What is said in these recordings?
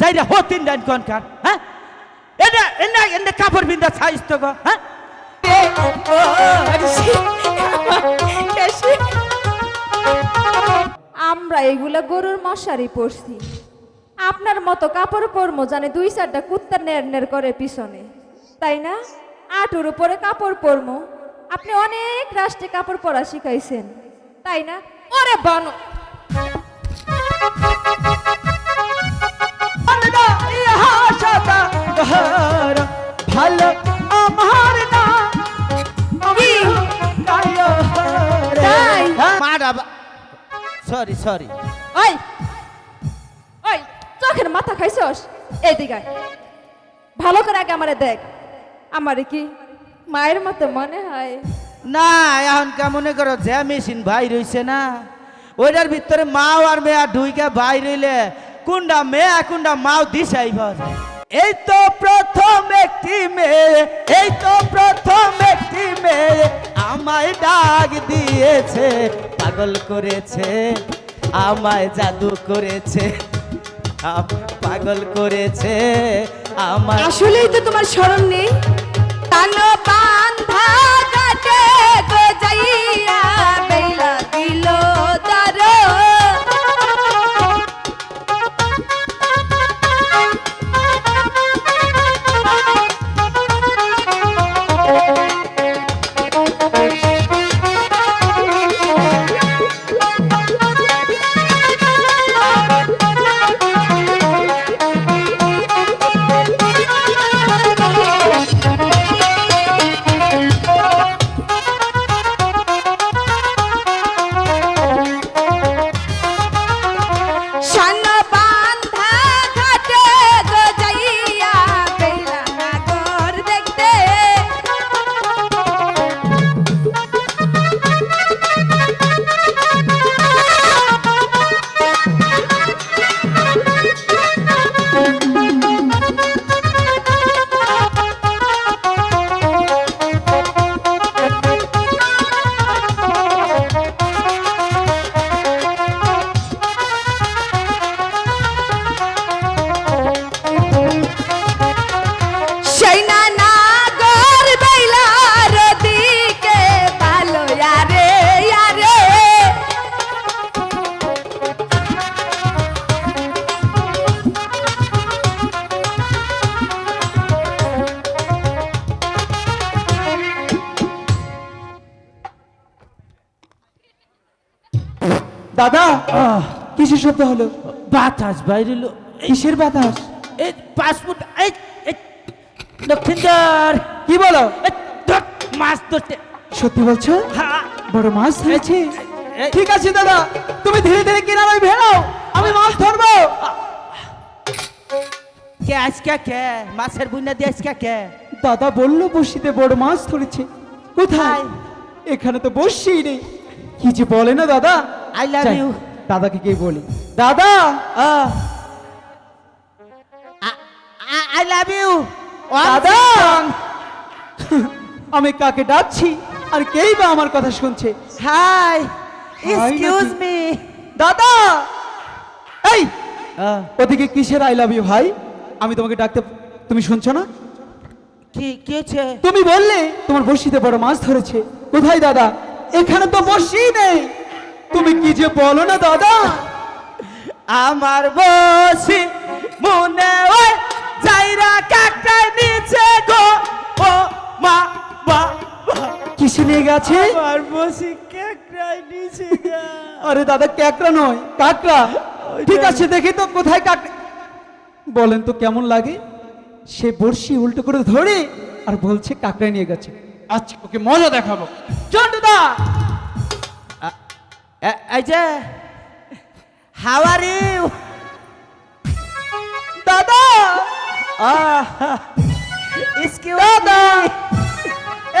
যাইরা হতিন ডাইন কোনকার হ্যাঁ? এটা এনা, এনে কাপড় বিন্দা তো গো হ্যাঁ? আমরা এগুলা গরুর মশারি পরছি। আপনার মতো কাপড় পরমো জানে দুই চারটা কুত্তা নের নের করে পিছনে। তাই না? আটুর উপরে কাপড় পরমো। আপনি অনেক রাষ্ট্রে কাপড় পরা শিখাইছেন। তাই না? ওরে বানো সাদা ঘর ভালো আমার না কি? সরি সরি ওই ওই চোখের মাথা খাইছস এইদিকে ভালো করে আগে আমারে দেখ আমারে কি মায়ের মতো মনে হয় না এখন কে মনে করো যে মেশিন ভাই রইছে না ওইটার ভিতরে মাও আর মেয়া ঢুইকে ভাই রইলে কোনটা মেয়া কোনটা মাও দিশাই ভর এই তো প্রথম একটি মেয়ে, এই তো প্রথম একটি মেয়ে আমায় ডাক দিয়েছে, পাগল করেছে, আমায় জাদু করেছে পাগল করেছে আমার আসলেই তো তোমার স্মরণ নেই। টানো বান্ধা কাটে গো যাইয়া দাদা? কিসের শব্দ হলো? বাতাস বাইরে কিসের বাতাস? এই পাসপোর্ট এই দক্ষিণদার কি বলো? মাছ ধরতে। সত্যি বলছো? হ্যাঁ। বড় মাছ ধরেছে? ঠিক আছে দাদা তুমি ধীরে ধীরে কিনারায় ভেড়াও আমি মাছ ধরবো। কে আজকে কে? মাছের বুনা দিয়ে আজকে কে? দাদা বলল বসিতে বড় মাছ ধরেছে। কোথায়? কোথায়? এখানে তো বসছেই নেই। কি যে বলে না দাদা? Love যাই, you. দাদাকে কে বলি দাদা আই লাভ ইউ দাদা আমি কাকে ডাকছি আর কেই বা আমার কথা শুনছে? হাই এক্সকিউজ মি দাদা! এই! ওদিকে কিসের আই লাভ ইউ ভাই? আমি তোমাকে ডাকতে তুমি শুনছো না? কি কি হচ্ছে? তুমি বললে তোমার বড়শিতে বড় মাছ ধরেছে। কোথায় দাদা? এখানে তো বসি নেই। তুমি কি যে বলো না দাদা? আমার বসি মনে ওই যাইরা কাকাই নিচে গো। ও মা মা। কিসে নিয়ে গেছে? আমার বসি কাকাই নিচে আরে দাদা ক্যাকড়া নয় কাকড়া। ঠিক আছে দেখি তো কোথায় কাকড়া। বলেন তো কেমন লাগে? সে বড়শি উল্টো করে ধরে আর বলছে কাকড়া নিয়ে গেছে। আচ্ছা ওকে মজা দেখাবো। চন্ডুদা! এই যে ইউ দাদা! দাদা!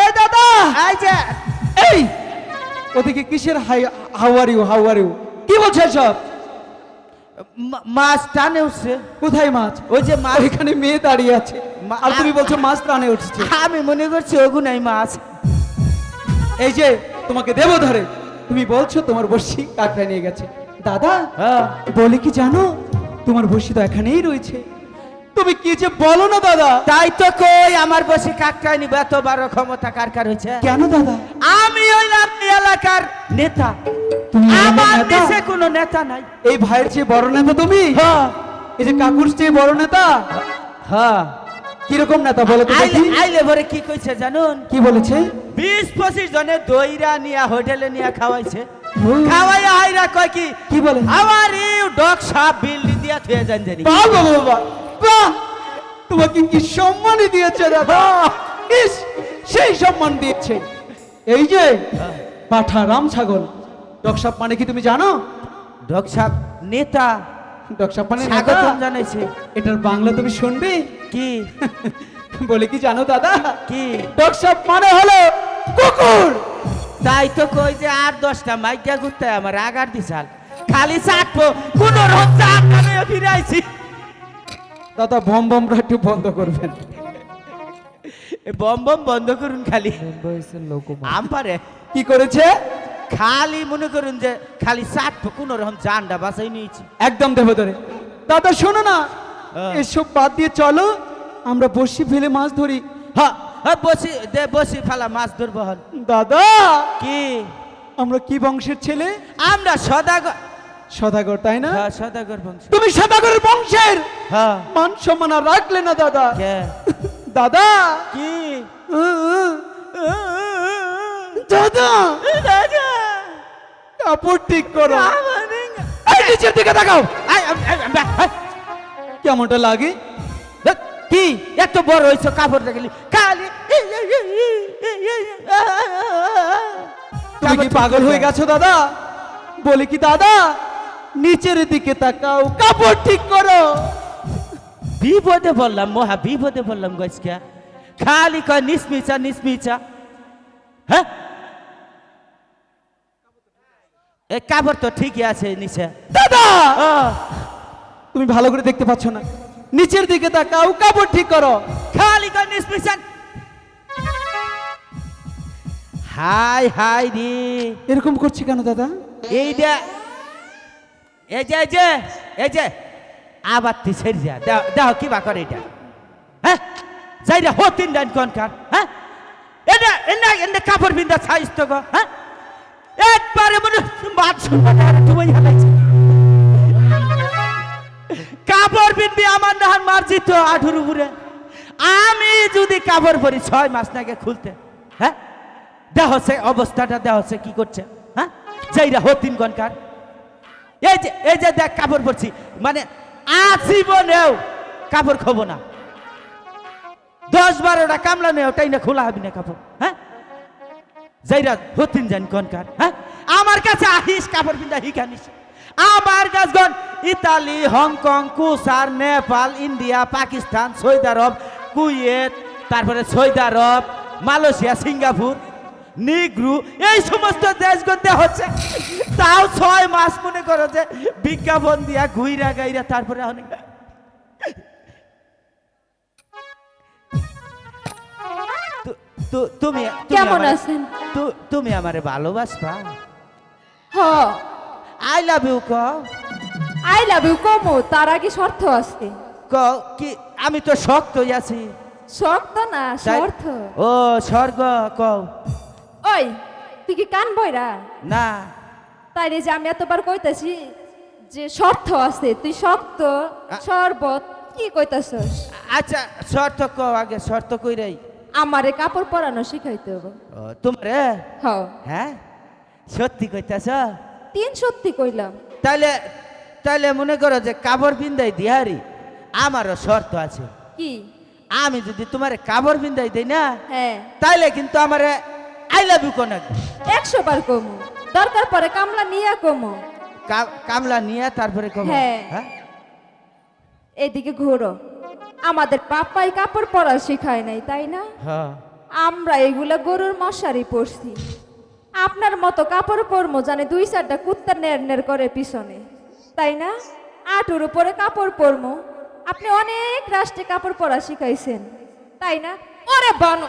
এই দাদা! এই যে। এই ওদিকে কিসের হাই আর ইউ কি বলছে সব মাছ টানে উঠছে। কোথায় মাছ? ওই যে মাছ। ওইখানে মেয়ে দাঁড়িয়ে আছে। আর তুমি বলছো মাছ টানে উঠছে। আমি মনে করছি ওগুনাই মাছ। এই যে তোমাকে দেব ধরে। তুমি বলছো তোমার বর্ষি কাকড়া নিয়ে গেছে। দাদা হ্যাঁ। বলে কি জানো? তোমার বসি তো এখানেই রয়েছে। তুমি কি যে বলো না দাদা? তাই তো কই আমার বসে কাকটাই নিবে এত বড় ক্ষমতা কার কার হয়েছে? কেন দাদা? আমি হইলাম এই এলাকার নেতা। আমার? দেশে কোনো নেতা নাই। এই ভাইয়ের চেয়ে বড় নেতা তুমি? হ্যাঁ। এই যে কাকুর চেয়ে বড় নেতা? হ্যাঁ। কীরকম নেতা বলো তো আইলে দেখি। আইলে ভরে কি কইছে জানুন? কি বলেছে? বিশ পঁচিশ জনে দইরা নিয়া হোটেলে নিয়া খাওয়াইছে। খাওয়াইয়া আইরা কয় কি? কি বলে? আমার ইউ ডগ সাপ বিল্ডিং দিয়া থুয়ে যান জানি। বাবা বাবা বাহ তোমাকে কি সম্মানই দিয়েছে দাদা ইস সেই সম্মান দিয়েছে এই যে পাঠা রাম ছাগল ডকসাপ মানে কি তুমি জানো? ডগ সাপ নেতা। নেতা? স্বাগতম জানাইছে। এটার বাংলা তুমি শুনবে? কি? বলে কি জানো দাদা? কি? ডকসাপ মানে হলো কুকুর। তাই তো কই যে আর দশটা মাইকা ঘুরতে আমার আগার দিছাল খালি চাটবো কোন ফিরাইছি। দাদা বম বমরা একটু বন্ধ করবেন। বম বম বন্ধ করুন খালি। আম পারে। কি করেছে? খালি মনে করুন যে খালি চাটবো কোন রকম জানটা বাসাই নিয়েছি একদম দেবো ধরে দাদা শোনো না হ্যাঁ। এসব বাদ দিয়ে চলো আমরা বসি ফেলে মাছ ধরি হ্যাঁ হ্যাঁ বসি দে বসি ফালা মাছ ধরবো হন দাদা কি আমরা কি বংশের ছেলে আমরা সদাগর সদাগর তাই না হ্যাঁ সদাগর বংশ তুমি সদাগরের বংশের হ্যাঁ মান সম্মান আর রাখলে না দাদা দাদা কি দাদা রাজা কাপড় ঠিক করো এই নিচের দিকে তাকাও আম, কেমনটা লাগে কি এত বড় হয়েছে কাপড় দেখলি খালি তুমি কি পাগল হয়ে গেছো দাদা বলি কি দাদা নিচের দিকে তাকাও কাপড় ঠিক করো বিপদে বললাম মহা বিপদে বললাম গজকা খালি কয় নিসমিচা নিসমিচা হ্যাঁ এ কাপড় তো ঠিকই আছে নিচে। দাদা! তুমি ভালো করে দেখতে পাচ্ছ না। নিচের দিকে তাকাও কাপড় ঠিক করো। খালি কয় নিসমিচা হাই হাই রে। এরকম করছি কেন দাদা? এই যে এই যে এই যে এই যে। আবার তুই ছেড়ে যা। দেখ কি বা করে এটা? হ্যাঁ? যাই রে হো তিন ডান কোন কার? হ্যাঁ? এটা এনে কাপড় বিন্দা ছাইস তো হ্যাঁ? একবারে মনে কাপড় বিনবি আমার নাহার মারছি তো আঠুর উপরে। আমি যদি কাপড় পরি ছয় মাস নাগে খুলতে। হ্যাঁ? দেহ সে অবস্থাটা, দেহ সে কি করছে? হ্যাঁ? যাইরা হো তিন ঘণ্টার এই যে এই যে দেখ কাপড় পরছি। মানে আজীবনেও কাপড় খবো না। দশ বারোটা কামলা নেও, তাই না খোলা হবি না কাপড়? যাইরা হতিন জান কনকার হ্যাঁ? আমার কাছে আহিস, কাপড় পিন্দা হিখানিস আমার কাছগণ Italy, Hong Kong, কুসার, Nepal, India, Pakistan, Saudi Arab, Kuwait, তারপরে সৌদি আরব, মালয়েশিয়া, সিঙ্গাপুর, নিগ্রু, এই সমস্ত দেশগণতে হচ্ছে। তাও ছয় মাস মনে করো যে বিজ্ঞাপন দিয়া ঘুইরা গাইরা তারপরে অনেক তুমি তুমি কেমন আছেন? তু- তুমি আমারে ভালোবাসবা? হ। আই লাভ ইউ ক। আই লাভ ইউ কমো তার আগে শর্ত আছে। ক কি আমি তো শক্ত আছি। শক্ত না শর্ত। ও স্বর্গ ক। ওই তুই কি কান বইরা? না। তাই রে যে আমি এতবার কইতাছি যে শর্ত আছে তুই শক্ত শরবত কি কইতাছস? আচ্ছা শর্ত ক আগে শর্ত কইরাই। আমারে কাপড় পরানো শিখাইতে হবে। তোমারে? হ হ্যাঁ? সত্যি কইতাছ? তিন সত্যি কইলাম। তাইলে তাইলে মনে করো যে কাপড় বিন্দাই দিহারি আমারও শর্ত আছে। কি? আমি যদি তোমার কাপড় বিন্দাই দেই না হ্যাঁ। তাইলে কিন্তু আমারে আই লাভ ইউ কোন একশো বার কমু। দরকার পরে কামলা নিয়া কমু। কামলা নিয়ে তারপরে কব হ্যাঁ। হ্যাঁ? এদিকে ঘোরো। আমাদের পাপাই কাপড় পরা শেখায় নাই তাই না? হ্যাঁ। আমরা এগুলা গরুর মশারি পরছি। আপনার মতো কাপড় পরমো জানে দুই চারটা কুত্তা নের নের করে পিছনে তাই না? আটুর উপরে কাপড় পরমো। আপনি অনেক রাষ্ট্রে কাপড় পরা শিখাইছেন তাই না? ওরে বানো!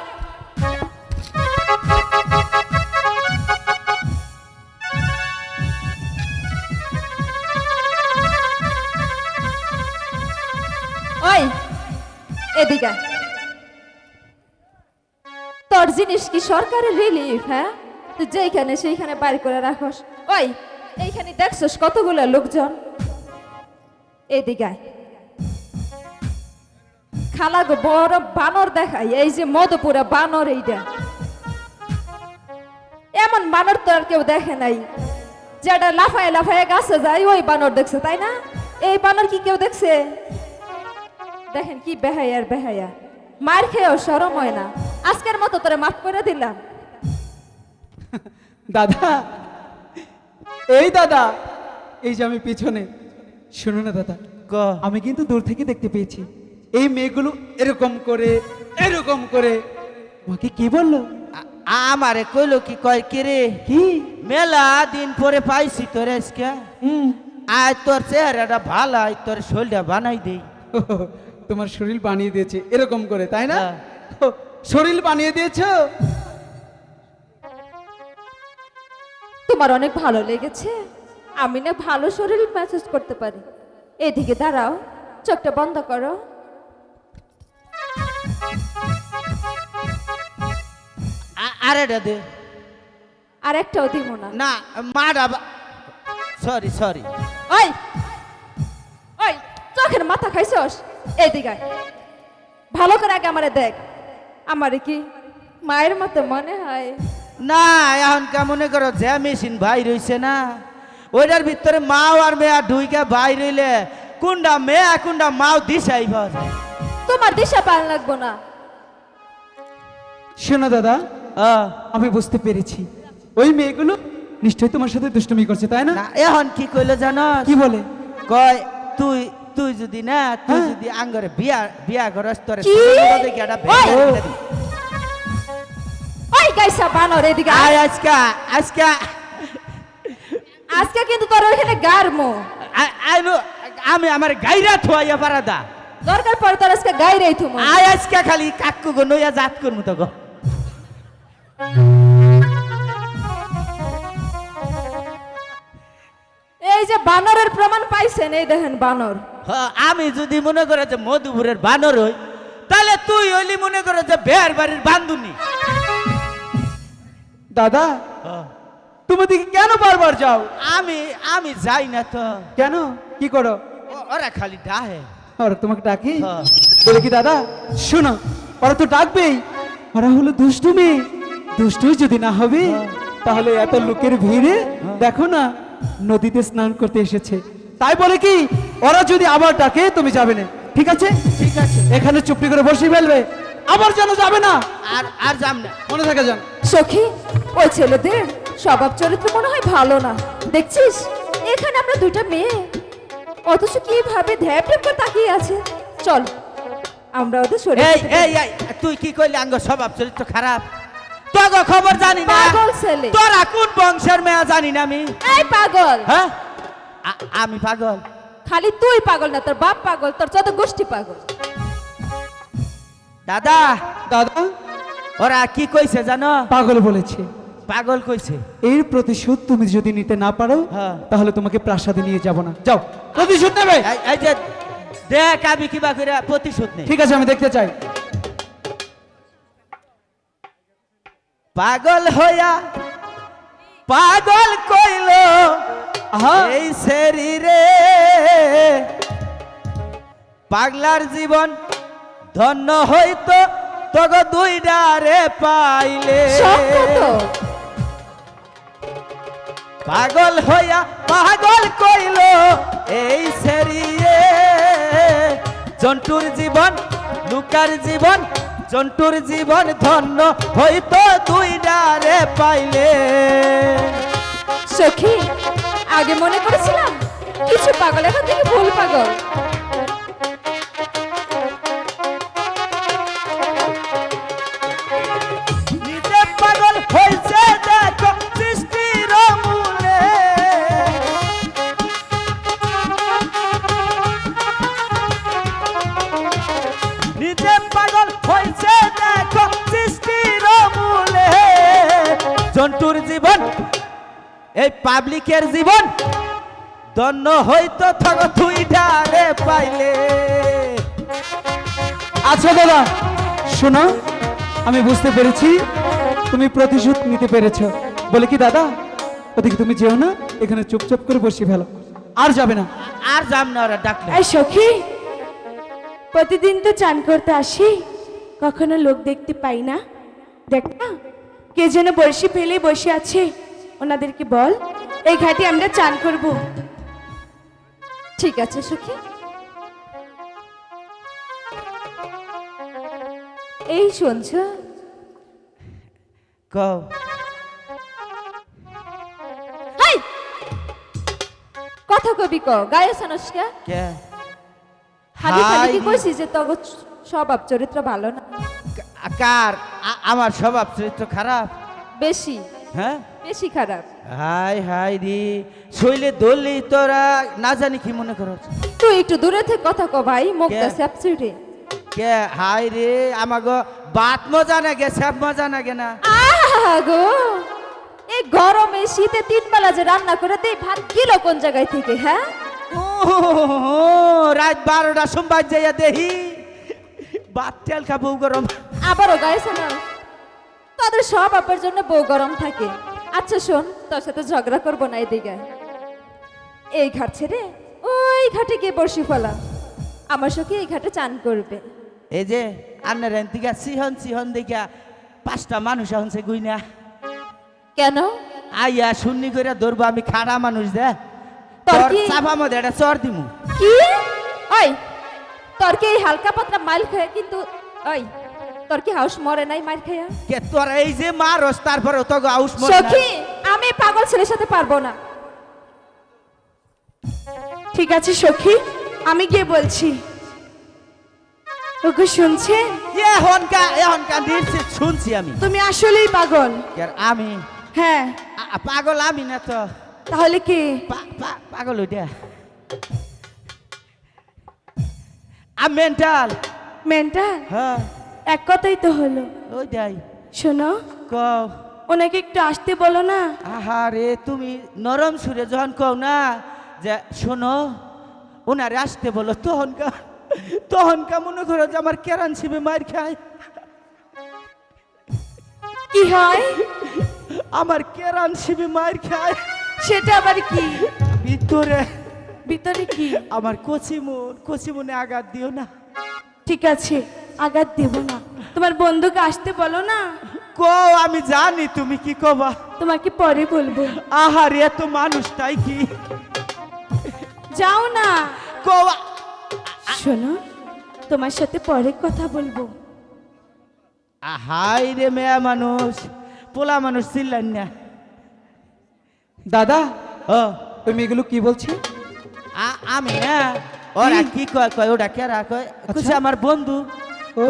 ওই! এদিকে। তোর জিনিস কি সরকারের রিলিফ হ্যাঁ? তুই যেখানে সেইখানে বাইর করে রাখস। ওই, এইখানে দেখছস কতগুলো লোকজন? এদিকে আয়। খালা গো, বড় বানর দেখাই, এই যে মধুপুরা বানর এইটা। এমন বানর তো আর কেউ দেখে নাই। যেটা লাফায় লাফায় গাছে যায়, ওই বানর দেখছে, তাই না? এই বানর কি কেউ দেখছে? দেখেন কি বেহাইয়ার বেহাইয়া মার খেয়েও সরম হয় না। আজকের মতো তোরে মাফ করে দিলাম। দাদা এই দাদা এই যে আমি পিছনে। শুনো না দাদা ক? আমি কিন্তু দূর থেকে দেখতে পেয়েছি। এই মেয়েগুলো এরকম করে এরকম করে। তোমাকে কি বলল? আ- আমারে কইলো কি কয় কে রে? কি? মেলা দিন পরে পাইছি তোর আজকে। হুম। আয় তোর চেহারাটা ভালো আয় তোর শরীরটা বানাই দেই। তোমার শরীর বানিয়ে দিয়েছে এরকম করে তাই না? হ্যাঁ। শরীর বানিয়ে দিয়েছ? তোমার অনেক ভালো লেগেছে। আমি না ভালো শরীর ম্যাসেজ করতে পারি। এদিকে দাঁড়াও চোখটা বন্ধ করো। আ- আরেটা দে আর একটাও দিব না। না মারা সরি সরি ওই! ওই! চোখের মাথা খাইছস? এদিকে। ভালো করে আগে আমারে দেখ। আমারে কি মায়ের মতো মনে হয়? না এখন মনে করো? যে মেশিন ভাই রইছে না ওইটার ভিতরে মাও আর মেয়া ঢুইকে ভাই রইলে কোনটা মেয়া কোনটা মাও দিশাই ভার তোমার দিশা পাল লাগবো না। শোনো দাদা আমি বুঝতে পেরেছি। ওই মেয়েগুলো নিশ্চয়ই তোমার সাথে দুষ্টুমি করছে তাই না? না এখন কি কইলো জানো? কি বলে? কয় তুই তুই যদি না তুই হ্যাঁ। যদি আঙ্গরে বিয়া বিয়া করস তোরে দেখে ওই! গাইসা বানর এদিকে আয়। আজকা আজকা। আজকে কিন্তু তোর ওইখানে গারমো। আইনু আমি আমার গাইরা থুয়াইয়া পারা দা দরকার পড়ে তোর আজকে গাইরেই তুমি আয় আজকা খালি কাকু গো নইয়া জাত করমু তো গো এই যে বানরের প্রমাণ পাইছেন এই দেখেন বানর। আমি যদি মনে করে যে মধুপুরের বানর হই তাহলে তুই হইলি মনে করে যে বেয়ার বাড়ির বান্ধুনি। দাদা তুমি দিকে কেন বারবার যাও? আমি আমি যাই না তো। কেন? কি করো? ও- ওরা খালি ডাহে। ওরা তোমাকে ডাকি? হ্যাঁ। বলে কি দাদা শোনো ওরা তো ডাকবেই। ওরা হলো দুষ্টু মেয়ে দুষ্টু যদি না হবে তাহলে এত লোকের ভিড়ে দেখো না নদীতে স্নান করতে এসেছে। তাই বলে কি ওরা যদি আবার ডাকে তুমি যাবে না। ঠিক আছে? ঠিক আছে। এখানে চুপটি করে বসে ফেলবে। আবার যেন যাবে না। আর আর যাম না। মনে থাকে যান। সখী ওই ছেলেদের স্বভাব চরিত্র মনে হয় ভালো না। দেখছিস? এখানে আমরা দুইটা মেয়ে। অথচ কীভাবে ধ্যাপ ধ্যাপ করে তাকিয়ে আছে। চল আমরা ওদের শরীর এই এই এই তুই কি কইলি আঙ্গ স্বভাব চরিত্র খারাপ। তোগো খবর জানি না। পাগল ছেলে। তোরা কোন বংশের মেয়া জানি না আমি? এই পাগল। হ্যাঁ? আমি পাগল। খালি তুই পাগল না তোর বাপ পাগল তোর যত গোষ্ঠী পাগল। দাদা। দাদা? ওরা কি কইছে জানো? পাগল বলেছে। পাগল কইছে। এর প্রতিশোধ তুমি যদি নিতে না পারো হ্যাঁ। তাহলে তোমাকে প্রাসাদে নিয়ে যাব না। যাও। প্রতিশোধ নেবে? এই- এই যে দেখ আমি কিবা করে প্রতিশোধ নেই। ঠিক আছে আমি দেখতে চাই। পাগল হইয়া পাগল কইল এই শরীরে পাগলার জীবন ধন্য হইতো তগ দুই ডারে পাইলে। পাগল হইয়া পাগল কইল এই সেরিয়ে জন্তুর জীবন লুকার জীবন জন্তুর জীবন ধন্য হইতো দুই ডারে পাইলে। সখী, আগে মনে করেছিলাম, কিছু পাগল এখন থেকে ভুল পাগল। এই পাবলিকের জীবন দন্য হইতো থাকো তুই ডারে পাইলে। আচ্ছা দাদা শোনো আমি বুঝতে পেরেছি তুমি প্রতিশোধ নিতে পেরেছ। বলে কি দাদা ওদিকে তুমি যেও না এখানে চুপচাপ করে বসে ফেলো। আর যাবে না। আর যাব না ওরা ডাকলে এই সখী প্রতিদিন তো চান করতে আসি কখনো লোক দেখতে পাই না। দেখ না কে যেন বড়শি ফেলে বসে আছে। ওনাদেরকে বল এই ঘাটে আমরা চান করব। ঠিক আছে সখী। এই শুনছ? কও। কথা কবি ক গায়ে সানস্কা কে? খালি খালি কি কইছিস যে তগ স্বভাব চরিত্র ভালো না? কার? আমার স্বভাব চরিত্র খারাপ? বেশি। হ্যাঁ? বেশি খারাপ। হাই হাই রে। শৈলে দলি তোরা না জানি কি মনে করো। তুই একটু দূরে থেকে কথা ক ভাই মুখটা? স্যাপসিটে কে? হাই রে আমাগো বাত মজা না গে সব মজা না। গে না গো! এই গরমে শীতে তিন বেলা যে রান্না করে দেই ভাত কিলো কোন জায়গায় থেকে হ্যাঁ? ও রাত বারোটা সোমবার যাইয়া দেহি বাত তেল খাব গরম। আবারও গাইছে না? তাদের সব আপের জন্য বউ গরম থাকে। আচ্ছা শোন তোর সাথে ঝগড়া করব না এদিকে। এই ঘাট ছেড়ে ওই ঘাটে গিয়ে বসি ফেলা। আমার সখী এই ঘাটে চান করবে। এই যে আন্নার দিকে সিহন সিহন দেখা পাঁচটা মানুষ এখন হনছে গুইনা। কেন? আইয়া শূন্য করে ধরবো আমি খাড়া মানুষ দে। তোর চাপা মধ্যে একটা চর দিমু। কি? ওই তোর কি এই হালকা পাতলা মাইল খায় কিন্তু ওই তোর কি হাউস মরে নাই মাইল খায়া কে তোর এই যে মারস তারপরে তো আউস মরে। সখী আমি পাগল ছেলের সাথে পারব না। ঠিক আছে সখী আমি গিয়ে বলছি। ওকে শুনছেন? এহনকা এহনকা নিশ্চিত শুনছি আমি। তুমি আসলেই পাগল। আমি? হ্যাঁ। পাগল আমি না তো। তাহলে কি? পাগল ওইটা। আমি মেন্টাল মেন্টাল হ্যাঁ। এক কথাই তো হলো। ওইটাই শোনো কও। ওনাকে একটু আসতে বলো না। আহারে তুমি নরম সুরে যখন কও না যে শোনো ওনারে আসতে বলো তখনকা তখনকা মনে করো যে আমার কেরান শিবে মার খায়। কি হয়? আমার কেরান শিবে মার খায়। সেটা আবার কি? ভিতরে। ভিতরে কি? আমার কচি মন কচি মনে আঘাত দিও না। ঠিক আছে। আঘাত দেব না। তোমার বন্ধুকে আসতে বলো না। কও আমি জানি তুমি কি কবা। তোমাকে পরে বলব। আহার এত মানুষটাই কি? যাও না। কও শোনো তোমার সাথে পরে কথা বলব। হাই রে মেয়া মানুষ পোলা মানুষ চিল্লান না। দাদা ও তুমি এগুলো কি বলছো? আমি না ওরা কি? কয় কয় ওটা কেরা কয়? কুছে আমার বন্ধু। ও।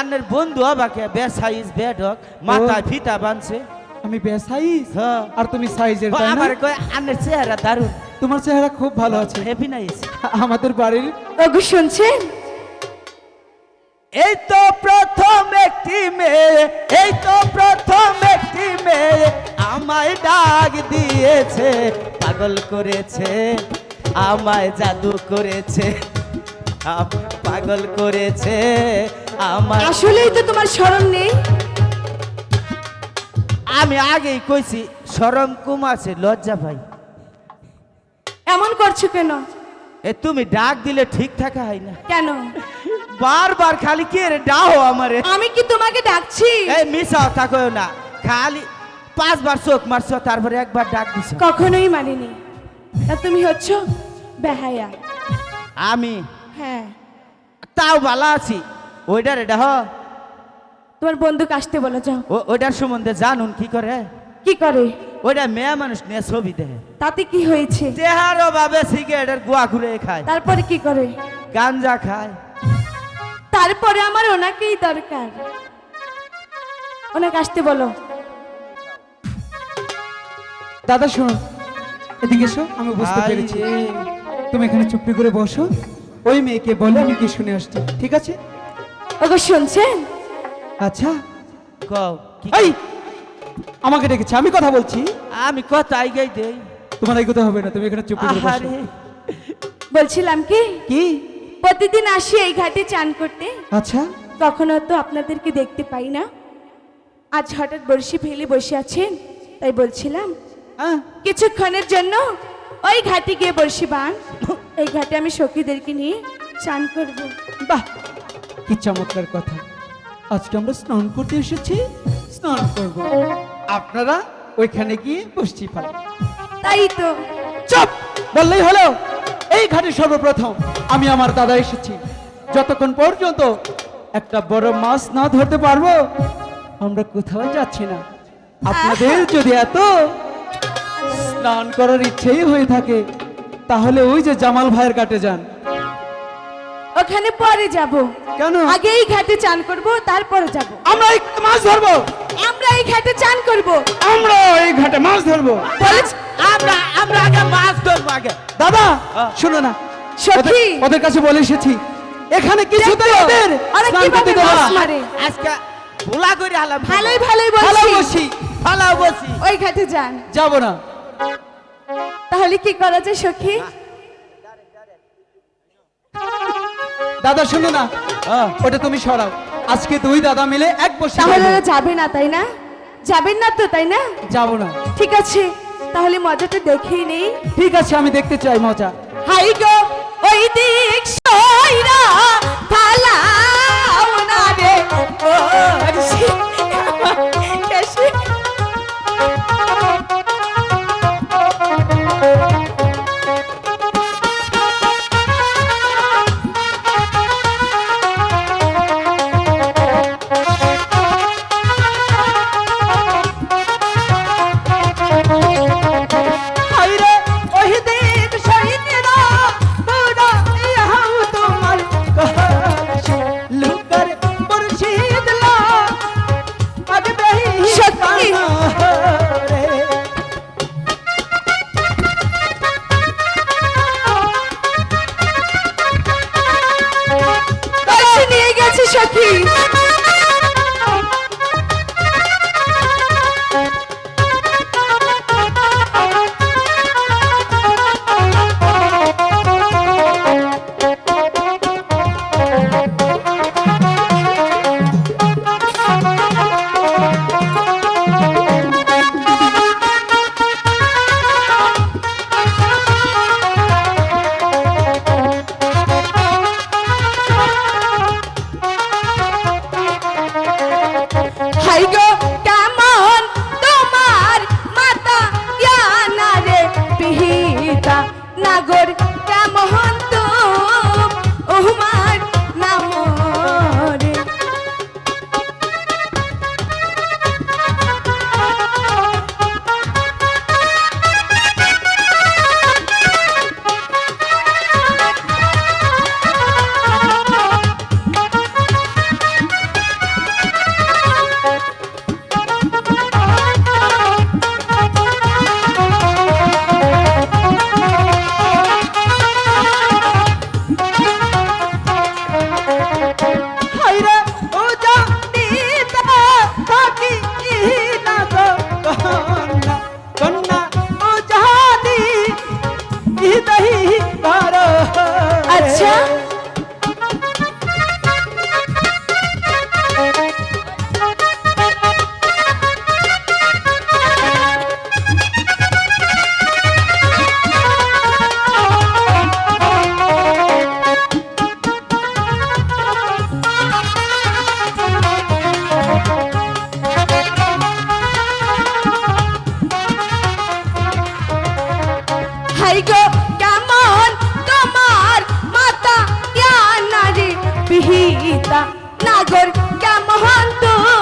আন্নের বন্ধু হবাকে বে সাইজ বে ডক মাথায় ফিতা বানছে। আমি বেসাইজ হ্যাঁ। আর তুমি সাইজের তাই না? আমার কয় আন্নের চেহারা দারুণ। তোমার চেহারা খুব ভালো আছে। হ্যাপি নাইস আমাদের বাড়ির ওগো শুনছেন? এই তো প্রথম একটি মেয়ে এই তো প্রথম একটি মেয়ে আমায় ডাক দিয়েছে পাগল করেছে আমায় জাদু করেছে পাগল করেছে। আমার আসলেই তো তোমার স্মরণ নেই। আমি আগেই কইছি সরম কুম আছে লজ্জা ভাই এমন করছ কেন? এ তুমি ডাক দিলে ঠিক থাকা হয় না। কেন? বারবার খালি কে রে ডাও আমারে। আমি কি তোমাকে ডাকছি? এই মিশাও থাকো না। খালি পাঁচবার চোখ মারছো তারপরে একবার ডাক দিছ। কখনোই মানিনি। তা তুমি হচ্ছ বেহায়া। আমি? হ্যাঁ। তাও ভালো আছি। ওইটার এটা হ। তোমার বন্ধুকে আসতে বলো যাও। ওইটার সম্বন্ধে জানুন কি করে? কি করে? ওইটা মেয়ে মানুষ নিয়ে ছবি দেখে তাতে কি হয়েছে? তেহারও ভাবে সিগারেটের গোয়া ঘুরে খায়। তারপরে কি করে? গাঞ্জা খায়। তারপরে আমার ওনাকেই দরকার। ওনাকে আসতে বলো। দাদা শোনো। এদিকে এসো আমি বুঝতে পেরেছি। তুমি এখানে চুপটি করে বসো। ওই মেয়েকে বলে আমি কি শুনে আসছি। ঠিক আছে? ওগো শুনছেন? আচ্ছা। কও কি এই! আমাকে ডেকেছে আমি কথা বলছি। আমি কথা আইগাই দেই। তোমার এগোতে হবে না তুমি এখানে চুপটি করে বসো। বলছিলাম কি? কি? প্রতিদিন আসি এই ঘাটে চান করতে। আচ্ছা। কখনো তো আপনাদেরকে দেখতে পাই না। আজ হঠাৎ বড়শি ফেলে বসে আছেন তাই বলছিলাম হ্যাঁ কিছুক্ষণের জন্য ওই ঘাটে গিয়ে বড়শি বান এই ঘাটে আমি সখীদেরকে নিয়ে চান করব। বাহ! কি চমৎকার কথা। আজকে আমরা স্নান করতে এসেছি স্নান করব। আপনারা ওইখানে গিয়ে বসছি পাল তাই তো। চুপ! বললেই হলো এই ঘাটে সর্বপ্রথম আমি আমার দাদা এসেছি। যতক্ষণ পর্যন্ত একটা বড় মাছ না ধরতে পারব আমরা কোথাও যাচ্ছি না। আপনাদের যদি এত স্নান করার ইচ্ছেই হয়ে থাকে তাহলে ওই যে জামাল ভাইয়ের কাটে যান। ওখানে পরে যাব। কেন? আগে এই ঘাটে চান করব তারপরে যাব। আমরা এই মাছ ধরবো। আমরা এই ঘাটে চান করব। আমরা এই ঘাটে মাছ ধরবো। বলেছ আমরা আমরা আগে মাছ ধরবো আগে। দাদা। শোনো না। সখী। ওদের- কাছে বলে এসেছি। এখানে কিছুতেই দেখো, ওদের ওরা স্নান কীভাবে মাছ মারে? আজকে ভোলা করে হালাম ভালোই ভালোই ভালো বসি ফালাও বসি ওই ঘাটে যান। যাব না। তাহলে কি করা যায় সখী? দাদা শুনো না। ওটা তুমি সরাও। আজকে দুই দাদা মিলে এক বসে তাহলে যাবে না তাই না? যাবেন না তো তাই না? যাব না। ঠিক আছে তাহলে মজাটা দেখেই নেই। ঠিক আছে আমি দেখতে চাই মজা। হাই গো ওই দিক সইরা রে নাগর কেমন তো?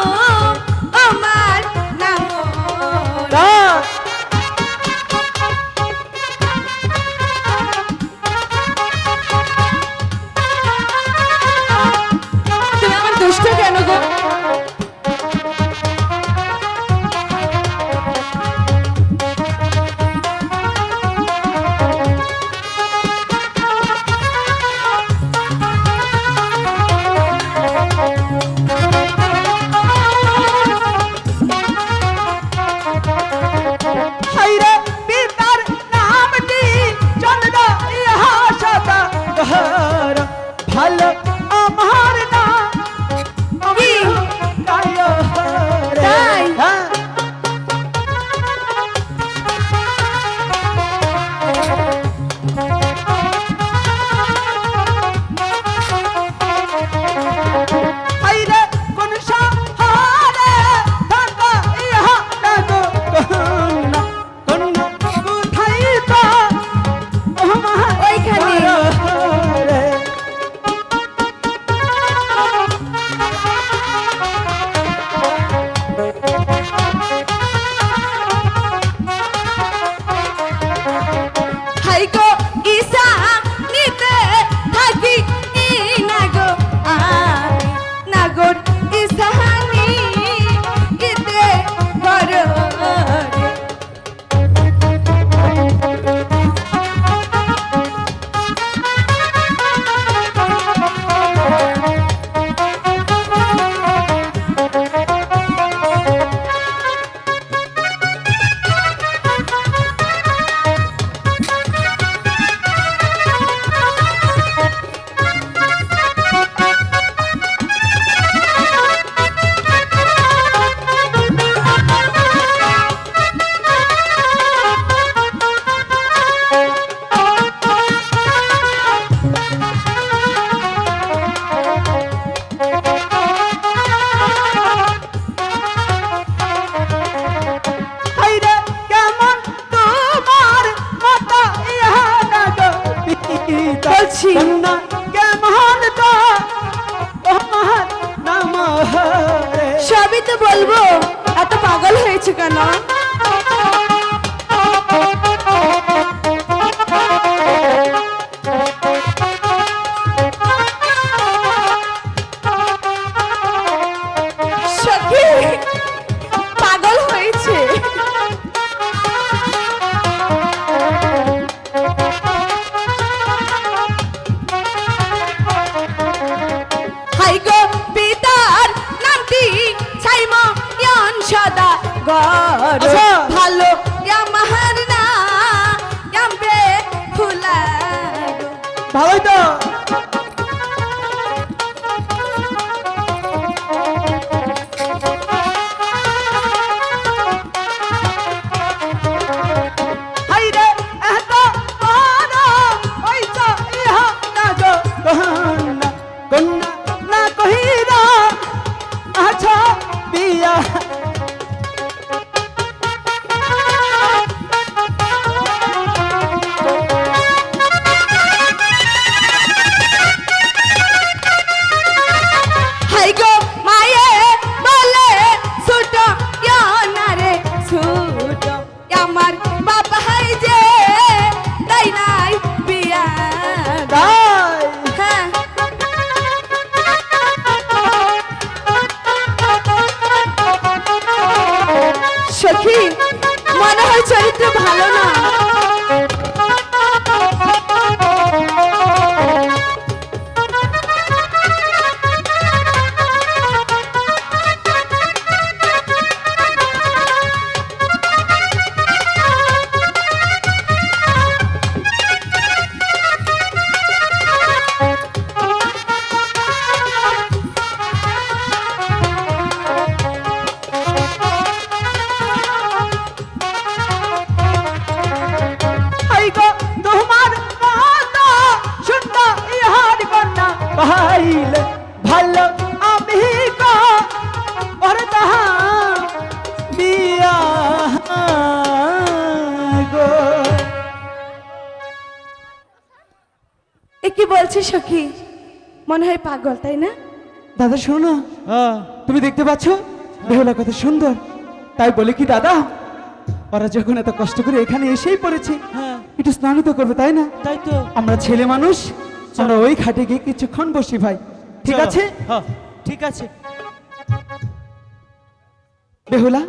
সখী মনে হয় পাগল তাই না? দাদা শোনো হ্যাঁ। তুমি দেখতে পাচ্ছ? বেহুলা কত সুন্দর। তাই বলে কি দাদা ওরা যখন এত কষ্ট করে এখানে এসেই পড়েছে হ্যাঁ। একটু স্নানিত করবে তাই না? তাই তো। আমরা ছেলে মানুষ আমরা ওই খাটে গিয়ে কিছুক্ষণ বসি ভাই। ঠিক আছে? হ্যাঁ ঠিক আছে। বেহুলা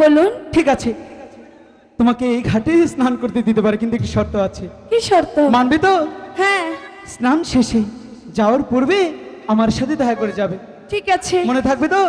বলুন। ঠিক আছে। তোমাকে এই ঘাটে স্নান করতে দিতে পারে কিন্তু একটি শর্ত আছে। কি শর্ত? মানবে তো? হ্যাঁ। স্নান শেষে যাওয়ার পূর্বে আমার সাথে দেখা করে যাবে। ঠিক আছে। মনে থাকবে তো?